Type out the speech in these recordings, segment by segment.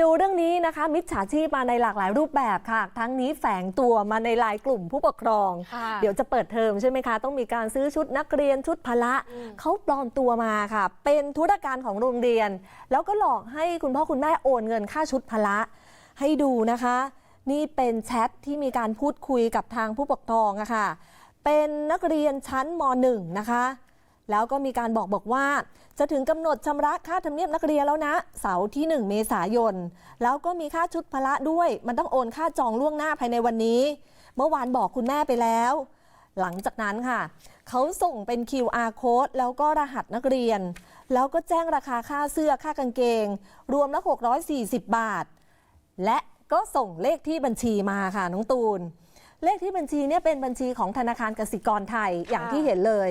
ดูเรื่องนี้นะคะ มิจฉาชีพมาในหลากหลายรูปแบบค่ะ ทั้งนี้แฝงตัวมาในไลายกลุ่มผู้ปกครองค่ะเดี๋ยวจะเปิดเทอมใช่ไหมคะ ต้องมีการซื้อชุดนักเรียนชุดพละ เขาปลอมตัวมาค่ะ เป็นธุรการของโรงเรียน แล้วก็หลอกให้คุณพ่อคุณแม่โอนเงินค่าชุดพละ ให้ดูนะคะ นี่เป็นแชทที่มีการพูดคุยกับทางผู้ปกครองอะค่ะ เป็นนักเรียนชั้นม .1 นะคะ แล้วก็มีการบอกบอกว่า จะถึงกำหนดชำระค่าธรรมเนียบนักเรียนแล้วนะ เสาร์ที่ 1 เมษายน แล้วก็มีค่าชุดพละด้วย มันต้องโอนค่าจองล่วงหน้าภายในวันนี้ เมื่อวานบอกคุณแม่ไปแล้ว หลังจากนั้นค่ะ เขาส่งเป็น QR code แล้วก็รหัสนักเรียน แล้วก็แจ้งราคาค่าเสื้อค่ากางเกง รวมล้ว640 บาท และก็ส่งเลขที่บัญชีมาค่ะน้องตูน เลขที่บัญชีเนี่ยเป็นบัญชีของธนาคารกสิกรไทยอย่างที่เห็นเลย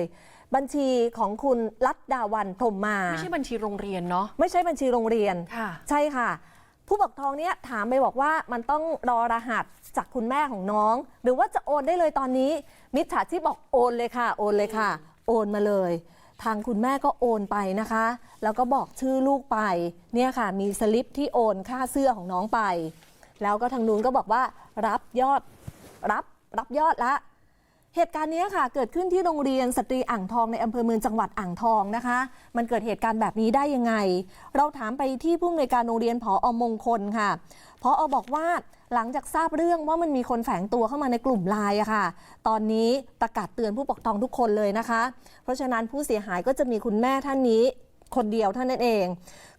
บัญชีของคุณลัดดาวันพรหมมา ไม่ใช่บัญชีโรงเรียนเนาะไม่ใช่บัญชีโรงเรียน ค่ะ ใช่ค่ะ ผู้ปกครองเนี่ยถามไปบอกว่ามันต้องรอรหัสจากคุณแม่ของน้อง หรือว่าจะโอนได้เลยตอนนี้ มิจฉาชีพบอกโอนเลยค่ะ โอนเลยค่ะ โอนมาเลย ทางคุณแม่ก็โอนไปนะคะ แล้วก็บอกชื่อลูกไปเนี่ยค่ะ มีสลิปที่โอนค่าเสื้อของน้องไป แล้วก็ทางนู้นก็บอกว่ารับยอดรับรับยอดละ เหตุการณ์นี้ค่ะ เกิดขึ้นที่โรงเรียนสตรีอ่างทองในอำเภอเมืองจังหวัดอ่างทองนะคะ มันเกิดเหตุการณ์แบบนี้ได้ยังไง เราถามไปที่ผู้อำนวยการโรงเรียนผออมงคลค่ะพออบอกว่าหลังจากทราบเรื่องว่ามันมีคนแฝงตัวเข้ามาในกลุ่มไลน์ค่ะ ตอนนี้ประกาศเตือนผู้ปกครองทุกคนเลยนะคะ เพราะฉะนั้นผู้เสียหายก็จะมีคุณแม่ท่านนี้คนเดียวเท่านั้นเอง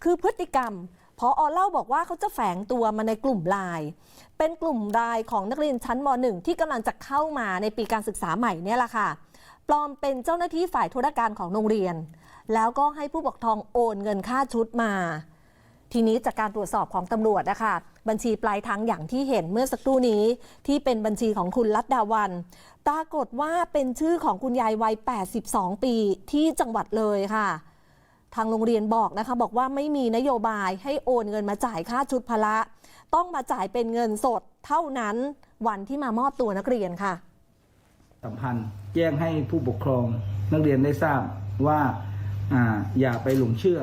คือพฤติกรรม พออเล่าบอกว่าเขาจะแฝงตัวมาในกลุ่มไลน์เป็นกลุ่มไลน์ของนักเรียนชั้นม .1 ที่กำลังจะเข้ามาในปีการศึกษาใหม่เนี่ยแหละค่ะปลอมเป็นเจ้าหน้าที่ฝ่ายธุรการของโรงเรียน แล้วก็ให้ผู้ปกครองโอนเงินค่าชุดมา ทีนี้จากการตรวจสอบของตำรวจนะคะบัญชีปลายทางอย่างที่เห็นเมื่อสักครู่นี้ ที่เป็นบัญชีของคุณลัดดาวัน ปรากฏว่าเป็นชื่อของคุณยายวัย 82 ปีที่จังหวัดเลยค่ะ ทางโรงเรียนบอกนะคะ บอกว่าไม่มีนโยบายให้โอนเงินมาจ่ายค่าชุดพละ ต้องมาจ่ายเป็นเงินสดเท่านั้นวันที่มามอบตัวนักเรียนค่ะ สัมพันธ์แจ้งให้ผู้ปกครองนักเรียนได้ทราบว่าอ่าอย่าไปหลงเชื่อ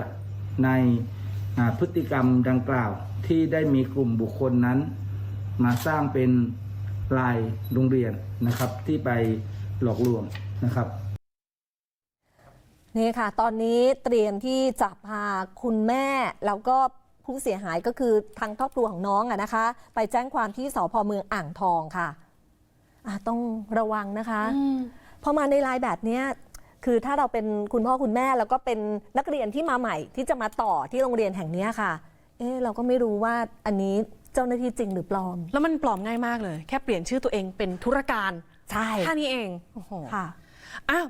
ในอ่าพฤติกรรมดังกล่าวที่ได้มีกลุ่มบุคคลนั้น มาสร้างเป็นลายโรงเรียนนะครับที่ไปหลอกลวงนะครับ นี่ค่ะ ตอนนี้เตรียมที่จะพาคุณแม่ แล้วก็ผู้เสียหายก็คือทางครอบครัวของน้องอะนะคะ ไปแจ้งความที่สพเมืองอ่างทองค่ะอะต้องระวังนะคะพอมาในไลน์แบบเนี้ยคือถ้าเราเป็นคุณพ่อคุณแม่แล้วก็เป็นนักเรียนที่มาใหม่ ที่จะมาต่อที่โรงเรียนแห่งเนี้ยค่ะ เอ๊ะเราก็ไม่รู้ว่าอันนี้เจ้าหน้าที่จริงหรือปลอม แล้วมันปลอมง่ายมากเลย แค่เปลี่ยนชื่อตัวเองเป็นธุรการ ใช่แค่นี้เองโอ้โหค่ะอ้าว